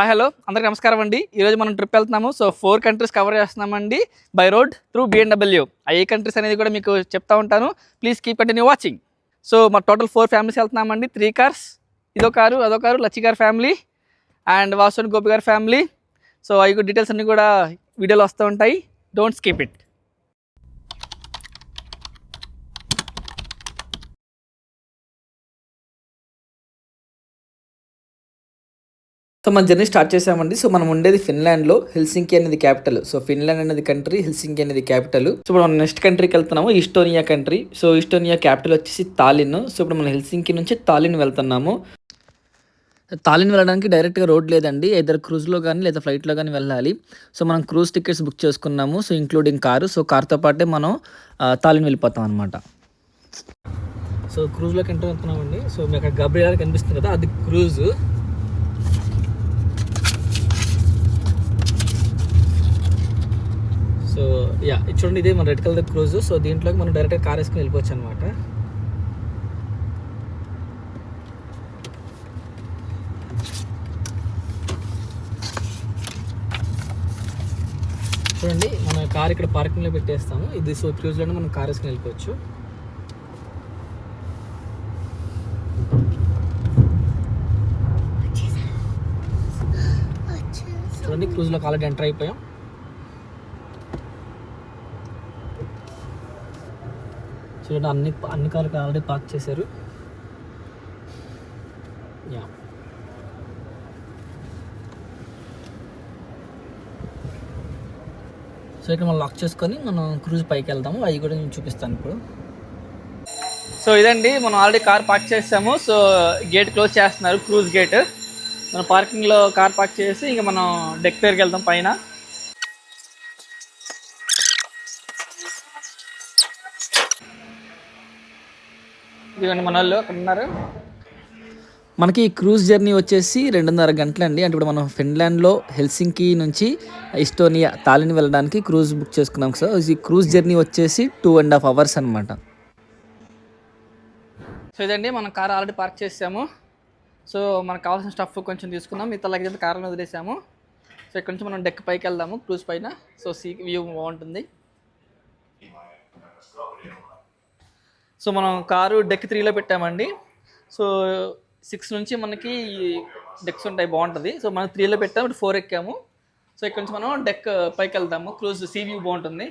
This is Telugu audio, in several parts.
Hi hello. అందరికి నమస్కారం అండి. ఈరోజు మనం ట్రిప్ వెళ్తున్నాము. సో ఫోర్ కంట్రీస్ కవర్ చేస్తున్నామండి. బై రోడ్ త్రూ బిఎన్డబ్ల్యూ ఆ ఏ కంట్రీస్ అనేది కూడా మీకు చెప్తా ఉంటాను. Please keep continue watching so మా టోటల్ ఫోర్ ఫ్యామిలీస్ వెళ్తున్నామండి. త్రీ కార్స్ ఇదో కారు అదో కారు లచ్చి గారి ఫ్యామిలీ అండ్ వాసుని గోపి గారి ఫ్యామిలీ సో అవి డీటెయిల్స్ అన్నీ కూడా వీడియోలో వస్తూ ఉంటాయి. డోంట్ స్కిప్ ఇట్ సో మన జర్నీ స్టార్ట్ చేసామండి. సో మనం ఉండేది ఫిన్లాండ్లో హెల్సింకి అనేది క్యాపిటల్. సో ఫిన్లాండ్ అనేది కంట్రీ హెల్సింకి అనేది క్యాపిటల్. సో ఇప్పుడు మనం నెక్స్ట్ కంట్రీకి వెళ్తున్నాము Estonia country. So Estonia capital వచ్చేసి తాలిన్. సో ఇప్పుడు మనం హెల్సింకి నుంచి తాలిన్ వెళ్తున్నాము. తాలిన్ వెళ్ళడానికి డైరెక్ట్గా రోడ్ లేదండి. ఇద్దరు క్రూజ్లో కానీ లేదా ఫ్లైట్లో కానీ వెళ్ళాలి. సో మనం క్రూజ్ టికెట్స్ బుక్ చేసుకున్నాము. So including car. సో కార్తో పాటే మనం తాలిన్ వెళ్ళిపోతాం అనమాట సో క్రూజ్లోకి ఎంటర్ అవుతున్నామండి. సో మీకు అక్కడ గబ్రియా కనిపిస్తుంది కదా అది క్రూజ్ సో యా చూడండి ఇదే మన రెడ్ కలర్ క్రూజ్. సో దీంట్లోకి మనం డైరెక్ట్గా కార్ వేసుకుని వెళ్ళిపోవచ్చు అనమాట చూడండి మన కార్ ఇక్కడ పార్కింగ్లో పెట్టేస్తాము. ఇది సో క్రూజ్లోనే మనం కార్ వేసుకుని వెళ్ళిపోవచ్చు. చూడండి క్రూజ్లోకి ఆల్రెడీ ఎంటర్ అయిపోయాం. చూడండి అన్ని అన్ని కార్లు ఆల్రెడీ పార్క్ చేశారు. యా సో ఇక్కడ మనం లాక్ చేసుకొని మనం క్రూజ్ పైకి వెళ్దాము. అవి కూడా నేను చూపిస్తాను ఇప్పుడు. సో ఇదండి మనం ఆల్రెడీ కార్ పార్క్ చేసాము. సో గేట్ క్లోజ్ చేస్తున్నారు క్రూజ్ గేట్ మనం పార్కింగ్లో కార్ పార్క్ చేసి ఇంకా మనం డెక్ దగ్గరికి వెళ్దాం పైన. ఇదిగోండి మన వాళ్ళు అక్కడ ఉన్నారు. మనకి క్రూజ్ జర్నీ వచ్చేసి రెండున్నర గంటలండి అంటే ఇప్పుడు మనం ఫిన్లాండ్లో హెల్సింకి నుంచి ఇస్టోనియా తాలిని వెళ్ళడానికి క్రూజ్ బుక్ చేసుకున్నాం సో ఈ క్రూజ్ జర్నీ వచ్చేసి టూ అండ్ హాఫ్ అవర్స్ అనమాట సో ఇదండి మనం కార్ ఆల్రెడీ పార్క్ చేసాము. సో మనకు కావాల్సిన స్టఫ్ కొంచెం తీసుకున్నాం. మిగతా లగేజ్ కార్లో వదిలేసాము. సో ఇక్కడ నుంచి మనం డెక్ పైకి వెళ్దాము క్రూజ్ పైన. సో సీ వ్యూ బాగుంటుంది. సో మనం కారు డెక్ త్రీలో పెట్టామండి. సో సిక్స్ నుంచి మనకి డెక్స్ ఉంటాయి బాగుంటుంది. సో మనం త్రీలో పెట్టాము ఇప్పుడు ఫోర్ ఎక్కాము. సో ఇక్కడ నుంచి మనం డెక్ పైకి వెళ్దాము. క్రూజ్ సీ వ్యూ బాగుంటుంది.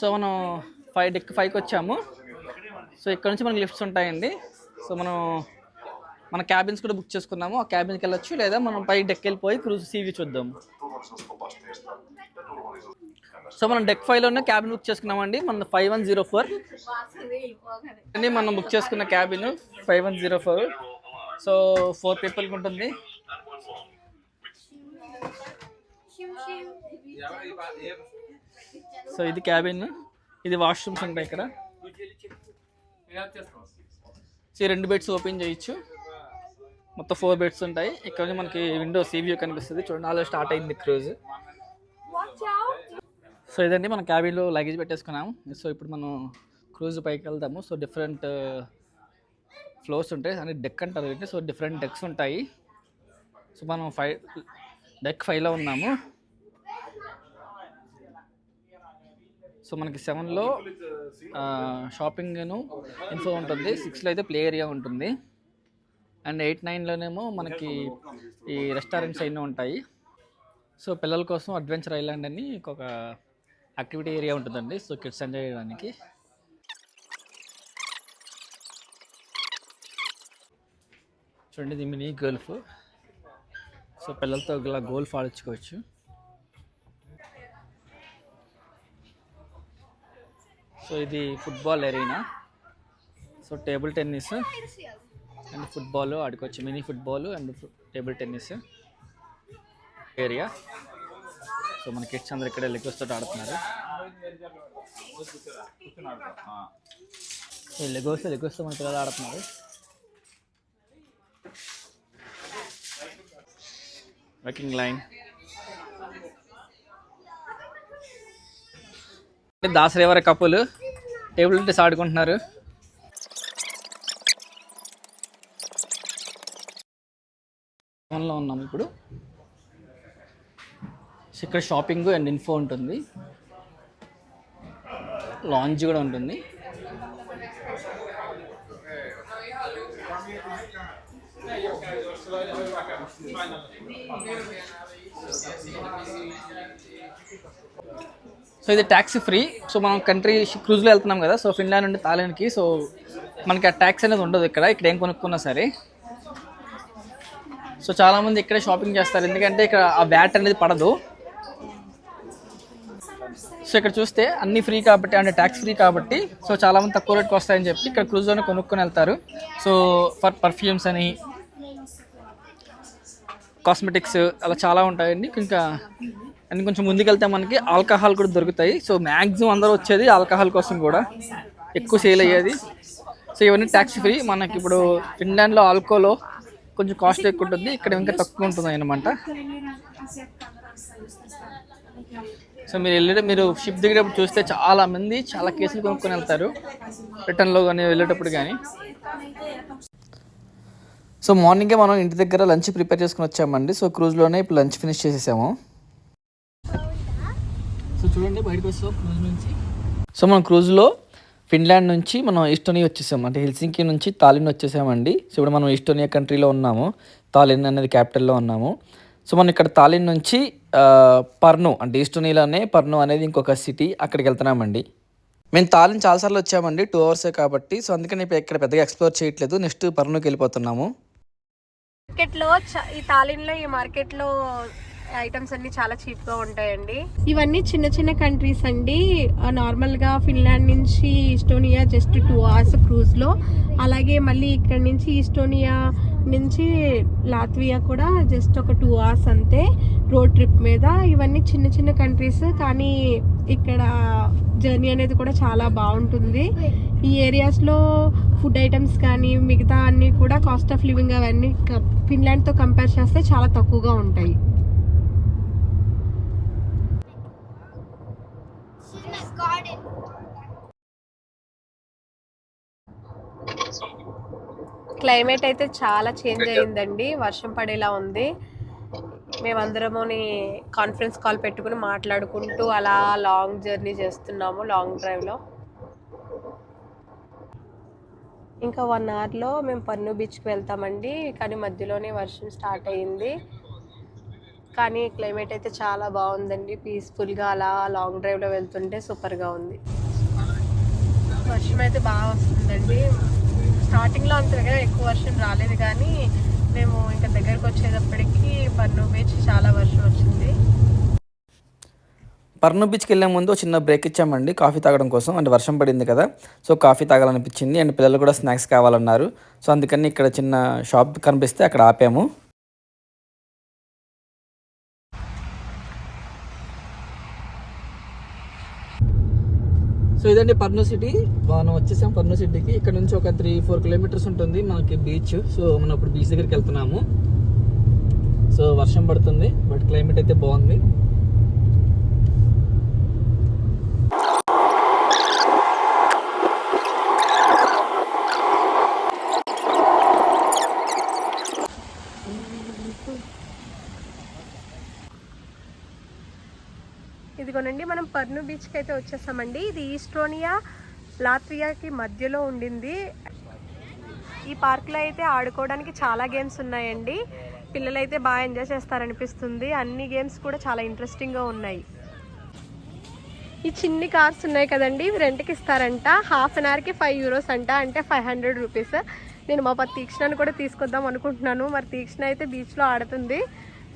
సో మనం ఫైవ్ డెక్ ఫైవ్కి వచ్చాము. సో ఇక్కడ నుంచి మనకి లిఫ్ట్స్ ఉంటాయండి. సో మనం మన క్యాబిన్స్ కూడా బుక్ చేసుకున్నాము. ఆ క్యాబిన్కి వెళ్ళొచ్చు లేదా మనం పై డెక్ వెళ్ళిపోయి క్రూజ్ సీవీ చూద్దాం. సో మనం డెక్ ఫైవ్లోనే క్యాబిన్ బుక్ చేసుకున్నామండి. మన ఫైవ్ వన్ జీరో ఫోర్ అండి మనం బుక్ చేసుకున్న cabin five one zero four so four పీపుల్కి ఉంటుంది. సో ఇది క్యాబిన్ ఇది వాష్రూమ్స్ ఉంటాయి ఇక్కడ. సో రెండు బెడ్స్ ఓపెన్ చేయొచ్చు. మొత్తం ఫోర్ బెడ్స్ ఉంటాయి. ఇక్కడ నుంచి మనకి విండో సీ వ్యూ కనిపిస్తుంది. చూడండి ఆల్రెడీ స్టార్ట్ అయింది క్రూజ్ సో ఇదండి మన క్యాబిన్లో లగేజ్ పెట్టేసుకున్నాము సో ఇప్పుడు మనం క్రూజ్ పైకి వెళ్దాము. సో డిఫరెంట్ ఫ్లోర్స్ ఉంటాయి. అంటే డెక్ అంటారు వీటిని. సో డిఫరెంట్ డెక్స్ ఉంటాయి. సో మనం ఫైవ్ డెక్ ఫైవ్లో ఉన్నాము. సో మనకి సెవెన్లో షాపింగ్ను ఇన్ఫో ఉంటుంది. సిక్స్లో అయితే ప్లే ఏరియా ఉంటుంది. అండ్ ఎయిట్ నైన్లోనేమో మనకి ఈ రెస్టారెంట్స్ అయినా ఉంటాయి. సో పిల్లల కోసం అడ్వెంచర్ ఐలాండ్ అని ఒక యాక్టివిటీ ఏరియా ఉంటుందండి. సో కిడ్స్ ఎంజాయ్ చేయడానికి. చూడండి ఇది మినీ గోల్ఫ్. సో పిల్లలతో ఇలా గోల్ఫ్ ఆడించుకోవచ్చు. సో ఇది football arena. So table tennis. And football ఆడుకోవచ్చు. Mini football and table tennis area. So మన కిడ్స్ అందరు ఇక్కడ లెగోస్ తోటి ఆడుతున్నారు. ఈ లెగోస్ లెగోస్తో మన పిల్లలు ఆడుతున్నారు. Working line. దాసరేవర కప్పులు? టేబుల్ టెన్నిస్ ఆడుకుంటున్నారు. సో ఇక్కడ షాపింగ్ అండ్ ఇన్ఫో ఉంటుంది. లాంజ్ కూడా ఉంటుంది. సో ఇది ట్యాక్స్ ఫ్రీ సో మనం కంట్రీ క్రూజ్లో వెళ్తున్నాం కదా. సో ఫిన్లాండ్ నుండి థాయిలాండ్కి సో మనకి ఆ ట్యాక్స్ అనేది ఉండదు ఇక్కడ. ఇక్కడ ఏం కొనుక్కున్నా సరే. సో చాలామంది ఇక్కడే షాపింగ్ చేస్తారు. ఎందుకంటే ఇక్కడ ఆ వ్యాట్ అనేది పడదు. సో ఇక్కడ చూస్తే అన్ని ఫ్రీ కాబట్టి అంటే ట్యాక్స్ ఫ్రీ కాబట్టి సో చాలామంది తక్కువ రేట్కి వస్తాయని చెప్పి ఇక్కడ క్రూజ్లోనే కొనుక్కొని వెళ్తారు. సో ఫర్ పర్ఫ్యూమ్స్ అని కాస్మెటిక్స్ అలా చాలా ఉంటాయండి. ఇంకా అండ్ కొంచెం ముందుకెళ్తే మనకి ఆల్కహాల్ కూడా దొరుకుతాయి. సో మ్యాక్సిమం అందరూ వచ్చేది ఆల్కహాల్ కోసం కూడా. ఎక్కువ సేల్ అయ్యేది. సో ఇవన్నీ ట్యాక్స్ ఫ్రీ మనకి ఇప్పుడు ఫిన్లాండ్లో ఆల్కోలో కొంచెం కాస్ట్ ఎక్కువ ఉంటుంది. ఇక్కడ ఇంకా తక్కువ ఉంటుంది అనమాట సో మీరు వెళ్ళే మీరు షిప్ దిగేటప్పుడు చూస్తే చాలా మంది చాలా కేసులు కొనుక్కొని వెళ్తారు. రిటర్న్లో కానీ వెళ్ళేటప్పుడు కానీ. సో మార్నింగే మనం ఇంటి దగ్గర లంచ్ ప్రిపేర్ చేసుకుని వచ్చామండి. సో క్రూజ్లోనే ఇప్పుడు లంచ్ ఫినిష్ చేసేసాము. సో చూడండి బయటకు వస్తాం క్రూజ్ నుంచి. సో మనం క్రూజ్లో ఫిన్లాండ్ నుంచి మనం ఈస్టోనియా వచ్చేసాం అంటే హెల్సింకి నుంచి తాలిన్ వచ్చేసామండి. సో ఇప్పుడు మనం ఈస్టోనియా కంట్రీలో ఉన్నాము. తాలిన్ అనేది క్యాపిటల్లో ఉన్నాము. సో మనం ఇక్కడ తాలిన్ నుంచి పర్ను అంటే ఈస్టోనియాలోనే పర్ను అనేది ఇంకొక సిటీ అక్కడికి వెళ్తున్నామండి. మేము తాలిన్ చాలాసార్లు వచ్చామండి టూ అవర్సే కాబట్టి. సో అందుకని ఇక్కడ పెద్దగా ఎక్స్ప్లోర్ చేయట్లేదు నెక్స్ట్ పర్నుకి వెళ్ళిపోతున్నాము. మార్కెట్లో ఈ తాలిన్లో ఈ మార్కెట్లో ఐటమ్స్ అన్ని చాలా చీప్గా ఉంటాయండి. ఇవన్నీ చిన్న చిన్న కంట్రీస్ అండి. నార్మల్గా ఫిన్లాండ్ నుంచి ఈస్టోనియా జస్ట్ టూ అవర్స్ క్రూజ్లో అలాగే మళ్ళీ ఇక్కడ నుంచి ఈస్టోనియా నుంచి లాత్వియా కూడా జస్ట్ ఒక టూ అవర్స్ అంతే రోడ్ ట్రిప్ మీద. ఇవన్నీ చిన్న చిన్న కంట్రీస్ కానీ ఇక్కడ జర్నీ అనేది కూడా చాలా బాగుంటుంది. ఈ ఏరియాస్లో ఫుడ్ ఐటమ్స్ కానీ మిగతా అన్నీ కూడా కాస్ట్ ఆఫ్ లివింగ్ అవన్నీ క- ఫిన్లాండ్తో కంపేర్ చేస్తే చాలా తక్కువగా ఉంటాయి. క్లైమేట్ అయితే చాలా చేంజ్ అయిందండి. వర్షం పడేలా ఉంది. మేమందరముని కాన్ఫరెన్స్ కాల్ పెట్టుకుని మాట్లాడుకుంటూ అలా లాంగ్ జర్నీ చేస్తున్నాము లాంగ్ డ్రైవ్లో. ఇంకా వన్ అవర్లో మేము పన్ను బీచ్కి వెళ్తామండి. కానీ మధ్యలోనే వర్షం స్టార్ట్ అయ్యింది కానీ క్లైమేట్ అయితే చాలా బాగుందండి. పీస్ఫుల్గా అలా లాంగ్ డ్రైవ్లో వెళ్తుంటే సూపర్గా ఉంది. వర్షం అయితే బాగా వస్తుందండి. స్టార్టింగ్లో అంతగా ఎక్కువ వర్షం రాలేదు కానీ మేము ఇంకా దగ్గరకు వచ్చేటప్పటికి పన్ను బీచ్ చాలా వర్షం వచ్చింది. పర్ను బీచ్కి వెళ్ళే ముందు చిన్న బ్రేక్ ఇచ్చామండి. కాఫీ తాగడం కోసం. అంటే వర్షం పడింది కదా. So coffee తాగాలనిపించింది. అండ్ పిల్లలు కూడా స్నాక్స్ కావాలన్నారు. సో అందుకని ఇక్కడ చిన్న షాప్ కనిపిస్తే అక్కడ ఆపాము. సో ఇదండి పర్ను సిటీ. మనం వచ్చేసాం పర్ను సిటీకి. ఇక్కడ నుంచి ఒక త్రీ ఫోర్ కిలోమీటర్స్ ఉంటుంది మనకి బీచ్ సో మనం ఇప్పుడు బీచ్ దగ్గరికి వెళ్తున్నాము. సో వర్షం పడుతుంది బట్ క్లైమేట్ అయితే బాగుంది. ఇదిగోనండి బీచ్కి అయితే వచ్చేసామండి. ఇది ఈస్ట్రోనియా లాత్వియాకి మధ్యలో ఉండింది. ఈ పార్క్లో అయితే ఆడుకోవడానికి చాలా గేమ్స్ ఉన్నాయండి. పిల్లలైతే బాగా ఎంజాయ్ చేస్తారనిపిస్తుంది. అన్ని గేమ్స్ కూడా చాలా ఇంట్రెస్టింగ్గా ఉన్నాయి. ఈ చిన్ని కార్స్ ఉన్నాయి కదండి ఇవి రెంట్కి ఇస్తారంట. హాఫ్ అన్ అవర్కి ఫైవ్ యూరోస్ అంట. అంటే ఫైవ్ హండ్రెడ్ రూపీస్. నేను మా పది తీక్షణను కూడా తీసుకొద్దాం అనుకుంటున్నాను. మరి తీక్షణ అయితే బీచ్లో ఆడుతుంది.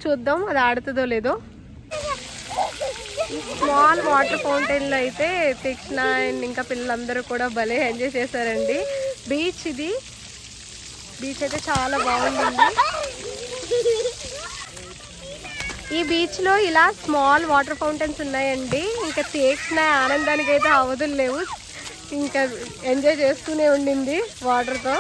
చూద్దాం అది ఆడుతుందో లేదో. స్మాల్ వాటర్ ఫౌంటైన్లో అయితే తీక్షణ అండ్ ఇంకా పిల్లలందరూ కూడా భలే ఎంజాయ్ చేశారండి. బీచ్ ఇది. బీచ్ అయితే చాలా బాగుంటుంది. ఈ బీచ్లో ఇలా స్మాల్ వాటర్ ఫౌంటైన్స్ ఉన్నాయండి. ఇంకా తీక్షణ ఆనందానికి అయితే అవధులు లేవు. ఇంకా ఎంజాయ్ చేస్తూనే ఉండింది వాటర్తో.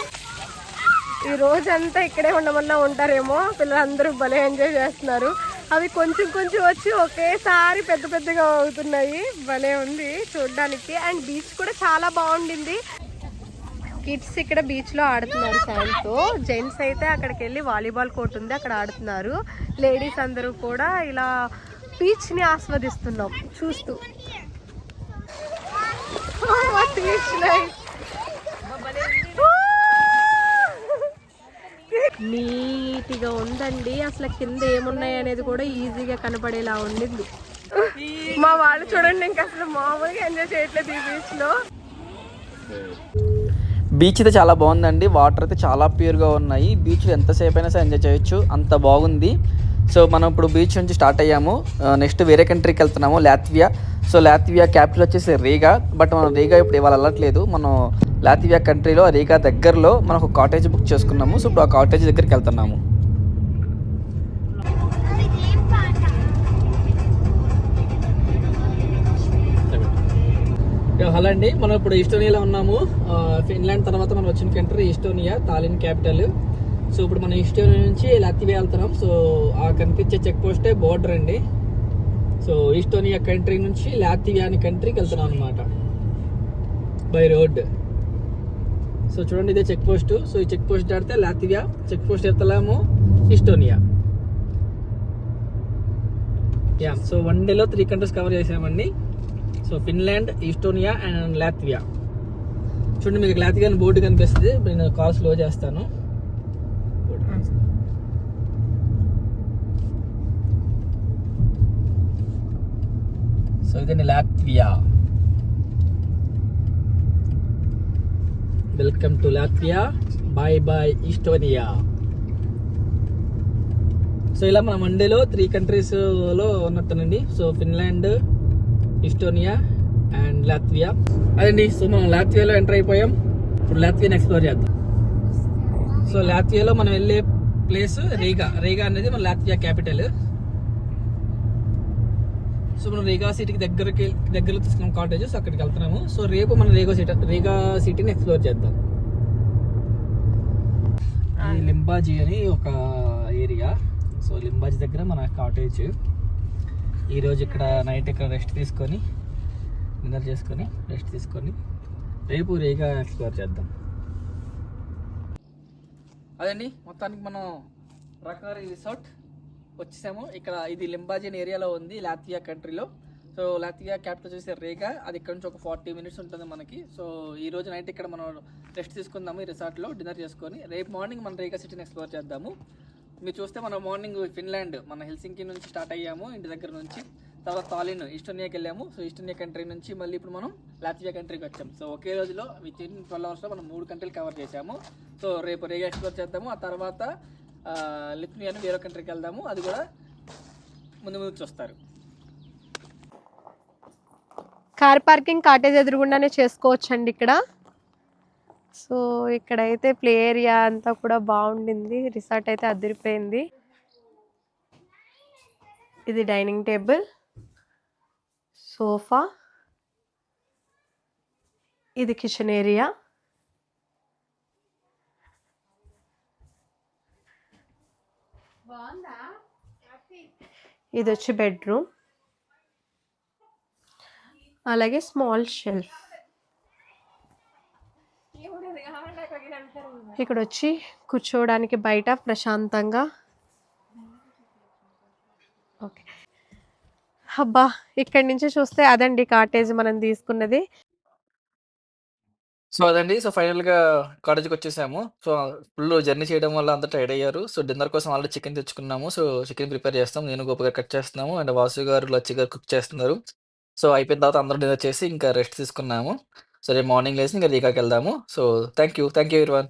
ఈ రోజంతా ఇక్కడే ఉండమన్నా ఉంటారేమో. పిల్లలందరూ భలే ఎంజాయ్ చేస్తున్నారు. అవి కొంచెం కొంచెం వచ్చి ఒకేసారి పెద్ద పెద్దగా అవుతున్నాయి. భలే ఉంది చూడడానికి. అండ్ బీచ్ కూడా చాలా బాగుండింది. కిడ్స్ ఇక్కడ బీచ్లో ఆడుతున్నారు సాయంతో. జెంట్స్ అయితే అక్కడికి వెళ్ళి వాలీబాల్ కోర్ట్ ఉంది అక్కడ ఆడుతున్నారు. లేడీస్ అందరూ కూడా ఇలా బీచ్ని ఆస్వాదిస్తున్నాం చూస్తూ. నీట్గా ఉందండి. అసలు కింద ఏమున్నాయి అనేది కూడా ఈజీగా కనపడేలా ఉండింది. మా వాళ్ళు చూడండి ఇంకా అసలు మామూలుగా ఎంజాయ్ చేయట్లేదు ఈ బీచ్లో బీచ్ అయితే చాలా బాగుందండి. వాటర్ అయితే చాలా ప్యూర్గా ఉన్నాయి. బీచ్లో ఎంతసేపు అయినా సరే ఎంజాయ్ చేయొచ్చు. అంత బాగుంది. సో మనం ఇప్పుడు బీచ్ నుంచి స్టార్ట్ అయ్యాము. నెక్స్ట్ వేరే కంట్రీకి వెళ్తున్నాము లాత్వియా. సో లాత్వియా క్యాపిటల్ వచ్చేసి రీగా. బట్ మనం రీగా ఇప్పుడు ఇవాళ వెళ్ళట్లేదు. మనం లాతివియా కంట్రీలో రీగా దగ్గరలో మనం ఒక కాటేజ్ బుక్ చేసుకున్నాము. సో ఇప్పుడు ఆ కాటేజ్ దగ్గరికి వెళ్తున్నాము. హలో అండి. మనం ఇప్పుడు ఈస్టోనియాలో ఉన్నాము. ఫిన్లాండ్ తర్వాత మనం వచ్చిన country Estonia Tallinn capital. So ఇప్పుడు మనం ఈస్టోనియా నుంచి లాత్వియా వెళ్తున్నాం. సో ఆ కనిపించే చెక్ పోస్టే బోర్డర్ అండి. సో ఈస్టోనియా కంట్రీ నుంచి లాత్వియా అనే కంట్రీకి వెళ్తున్నాం అనమాట బై రోడ్. సో చూడండి ఇదే చెక్ పోస్ట్ సో ఈ చెక్ పోస్ట్ దాటితే లాత్వియా చెక్ పోస్ట్ ఎత్తలేము ఇస్టోనియా. యా సో వన్ డేలో త్రీ కంట్రీస్ కవర్ చేసామండి. So Finland Estonia and Latvia చూడండి మీకు లాత్వియా అని బోర్డు కనిపిస్తుంది. నేను కాల్ స్లో చేస్తాను. సో ఇదండి Latvia welcome to Latvia bye bye Estonia so ఇలా మన మండేలో త్రీ కంట్రీస్లో ఉన్నట్టునండి. So Finland Estonia and Latvia అదండి. సో మనం లాత్వియాలో ఎంటర్ అయిపోయాం. ఇప్పుడు లాత్వియాని ఎక్స్ప్లోర్ చేద్దాం. సో లాత్వియాలో మనం వెళ్ళే ప్లేస్ రీగా రీగా అనేది మన లాత్వియా క్యాపిటల్ సో మనం రీగా సిటీకి దగ్గరకి దగ్గరలో తీసుకున్నాం కాటేజ్ సో అక్కడికి వెళ్తున్నాము. సో రేపు మనం రేగో సిటీ రీగా సిటీని ఎక్స్ప్లోర్ చేద్దాం. ఈ లింబాజీ అని ఒక ఏరియా. సో లింబాజీ దగ్గర మన కాటేజ్. ఈరోజు ఇక్కడ నైట్ ఇక్కడ రెస్ట్ తీసుకొని డిన్నర్ చేసుకొని రెస్ట్ తీసుకొని రేపు రేగా ఎక్స్ప్లోర్ చేద్దాం. అదండి మొత్తానికి మనం రకారి రిసార్ట్. వచ్చేసాము. ఇక్కడ ఇది లింబాజీ అనే ఏరియాలో ఉంది లాత్వియా కంట్రీలో సో లాత్వియా క్యాపిటల్ వచ్చేసి రేగా. అది ఇక్కడ నుంచి ఒక ఫార్టీ మినిట్స్ ఉంటుంది మనకి. సో ఈ రోజు నైట్ ఇక్కడ మనం రెస్ట్ తీసుకుందాము ఈ రిసార్ట్లో డిన్నర్ చేసుకొని. రేపు మార్నింగ్ మనం రేగా సిటీని ఎక్స్ప్లోర్ చేద్దాము. మీరు చూస్తే మనం మార్నింగ్ ఫిన్లాండ్ మన హెల్సింకి నుంచి స్టార్ట్ అయ్యాము ఇంటి దగ్గర నుంచి. తర్వాత తాలిన్ ఈస్టోనియాకి వెళ్ళాము. సో ఈస్టోనియా కంట్రీ నుంచి మళ్ళీ ఇప్పుడు మనం లాత్వియా కంట్రీకి వచ్చాము సో ఒకే రోజులో విత్ ఇన్ ట్వెల్వ్ అవర్స్లో మనం మూడు కంట్రీలు కవర్ చేసాము సో రేపు రేగా ఎక్స్ప్లోర్ చేద్దాము. ఆ తర్వాత లిథునియాను వేరే కంట్రీకి వెళ్దాము. అది కూడా ముందు ముందు చూస్తారు. కార్ పార్కింగ్ కాటేజ్ ఎదురుగుండానే చేసుకోవచ్చండి ఇక్కడ. సో ఇక్కడైతే ప్లే ఏరియా అంతా కూడా బాగుండింది. రిసార్ట్ అయితే అదిరిపోయింది. ఇది డైనింగ్ టేబుల్ సోఫా ఇది కిచెన్ ఏరియా. ఇది వచ్చి బెడ్రూమ్. అలాగే స్మాల్ షెల్ఫ్. ఇక్కడ వచ్చి కూర్చోవడానికి బయట ప్రశాంతంగా. ఓకే. అబ్బా ఇక్కడి నుంచి చూస్తే అదండి కాటేజ్ మనం తీసుకున్నది. సో అదండి. సో ఫైనల్గా కాలేజ్కి వచ్చేసాము సో ఫుల్ జర్నీ చేయడం వల్ల అంతా టైర్డ్ అయ్యారు. సో డిన్నర్ కోసం ఆల్రెడీ చికెన్ తెచ్చుకున్నాము. సో చికెన్ ప్రిపేర్ చేస్తాం. నేను గోప గారు కట్ చేస్తున్నాము. అండ్ వాసు గారు లచ్చి గారు కుక్ చేస్తున్నారు. సో అయిపోయిన తర్వాత అందరం డిన్నర్ చేసి ఇంకా రెస్ట్ తీసుకున్నాము. సో రేపు మార్నింగ్ లేసి ఇంకా రీకాకి so thank you thank you everyone.